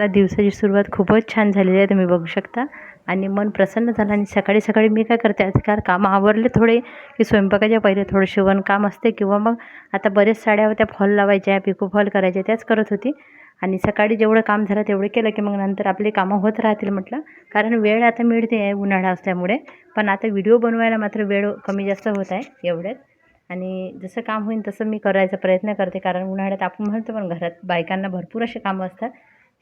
मला दिवसाची सुरुवात खूपच छान झालेली आहे तुम्ही बघू शकता. आणि मन प्रसन्न झालं आणि सकाळी सकाळी मी काय करते आजकाल कामं आवरले थोडे की स्वयंपाकाच्या पहिले थोडं शिवणकाम असते किंवा मग आता बरेच साड्या होत्या फॉल लावायच्या पिको फॉल करायच्या त्याच करत होती. आणि सकाळी जेवढं काम झालं तेवढं केलं की मग नंतर आपली कामं होत राहतील म्हटलं. कारण वेळ आता मिळते आहे उन्हाळा असल्यामुळे पण आता व्हिडिओ बनवायला मात्र वेळ कमी जास्त होत आहे एवढ्यात. आणि जसं काम होईल तसं मी करायचा प्रयत्न करते कारण उन्हाळ्यात आपण म्हणतो पण घरात बायकांना भरपूर असे कामं असतात.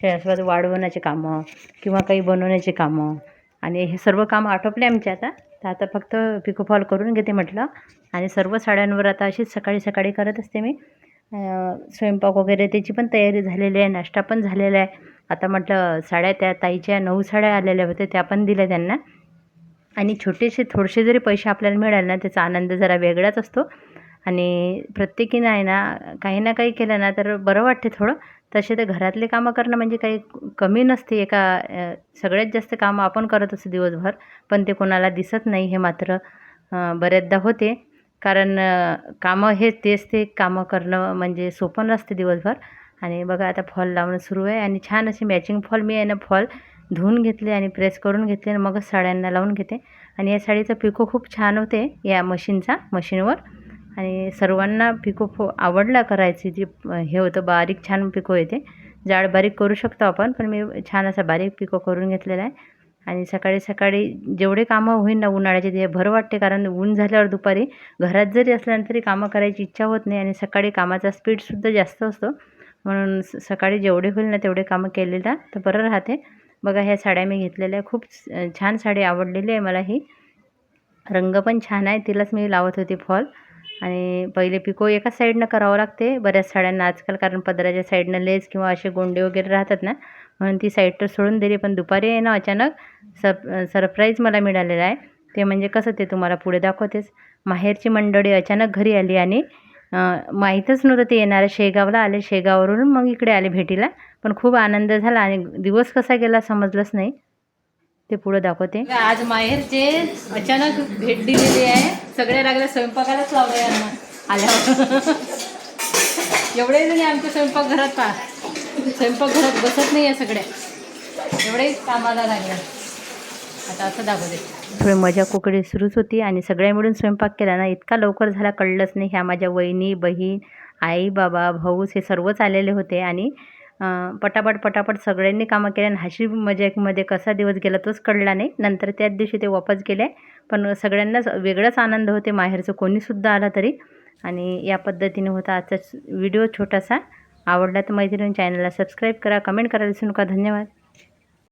त्याच्यासोबत वाढवण्याचे कामं किंवा काही बनवण्याचे कामं. आणि हे सर्व कामं आटोपले आमचे आता. तर आता फक्त पिकोफॉल करून घेते म्हटलं. आणि सर्व साड्यांवर आता अशीच सकाळी सकाळी करत असते मी. स्वयंपाक वगैरे त्याची पण तयारी झालेली आहे. नाश्ता पण झालेला आहे. आता म्हटलं साड्या त्या ताईच्या नऊ साड्या आलेल्या होत्या त्या पण दिल्या त्यांना. आणि छोटेसे थोडेसे जरी पैसे आपल्याला मिळाले ना त्याचा आनंद जरा वेगळाच असतो. आणि प्रत्येकीनं आहे ना काही ना काही केलं ना तर बरं वाटते थोडं. तसे तर घरातले कामं करणं म्हणजे काही कमी नसते. एका सगळ्यात जास्त कामं आपण करत असतो दिवसभर पण ते कोणाला दिसत नाही हे मात्र बऱ्याचदा होते. कारण कामं हे तेच ते कामं करणं म्हणजे सोपं नसते दिवसभर. आणि बघा आता फॉल लावणं सुरू आहे आणि छान असे मॅचिंग फॉल मी आहे ना फॉल धुवून घेतले आणि प्रेस करून घेतले आणि मगच साड्यांना लावून घेते. आणि या साडीचा पिको खूप छान होते या मशीनचा मशीनवर आणि सर्वांना पिको फो आवडला करायची जी हे होतं बारीक छान पिको येते जाड बारीक करू शकतो आपण पण मी छान असा बारीक पिको करून घेतलेला आहे. आणि सकाळी सकाळी जेवढे कामं होईल ना उन्हाळ्याचे ते भर वाटते कारण ऊन झाल्यावर दुपारी घरात जरी असल्यानंतरी तरी कामं करायची इच्छा होत नाही आणि सकाळी कामाचा स्पीडसुद्धा जास्त असतो. म्हणून स सकाळी जेवढे होईल ना तेवढे कामं केलेलं तर बरं राहते. बघा ह्या साड्या मी घेतलेल्या खूप छान साडी आवडलेली आहे मला ही. रंग पण छान आहे तिलाच मी लावत होती फॉल. आणि पहिले पिको एकाच साईडनं करावं लागते बऱ्याच साड्यांना आजकाल कारण पदराच्या साईडनं लेस किंवा असे गोंडे वगैरे राहतात ना म्हणून ती साईड तर सोडून दिली पण दुपारी आहे ना अचानक सर सरप्राईज मला मिळालेलं आहे. ते म्हणजे कसं ते तुम्हाला पुढे दाखवतेच. माहेरची मंडळी अचानक घरी आली आणि माहीतच नव्हतं ते येणार शेगावला आले. शेगाववरून मग इकडे आले भेटीला. पण खूप आनंद झाला आणि दिवस कसा गेला समजलंच नाही. ते पुढं दाखवते. आज माहेरचे अचानक भेट दिलेली आहे सगळे लागले स्वयंपाकालाच लावलं यांना. आल्यावर एवढे जणी आमच्या स्वयंपाक घरात पा स्वयंपाक घरात बसत नाही आहे सगळ्या एवढे कामाला लागले. आता असं दाखवते. थोडी मजा कुकडी सुरूच होती आणि सगळ्या मिळून स्वयंपाक केला ना इतका लवकर झाला कळलंच नाही. ह्या माझ्या वहिनी बहीण आई बाबा भाऊस हे सर्वच आलेले होते आणि पटापट पटापट सगळ्यांनी कामं केले आणि हशी मजाकमध्ये कसा दिवस गेला तोच कळला नाही. नंतर त्याच दिवशी ते वापस गेले. पण सगळ्यांनाच वेगळाच आनंद होते. माहेरचं कोणीसुद्धा आला तरी. आणि या पद्धतीने होता आजचा व्हिडिओ छोटासा. आवडला तर मैत्रिणी चॅनलला सबस्क्राईब करा कमेंट करा विसरू नका. धन्यवाद.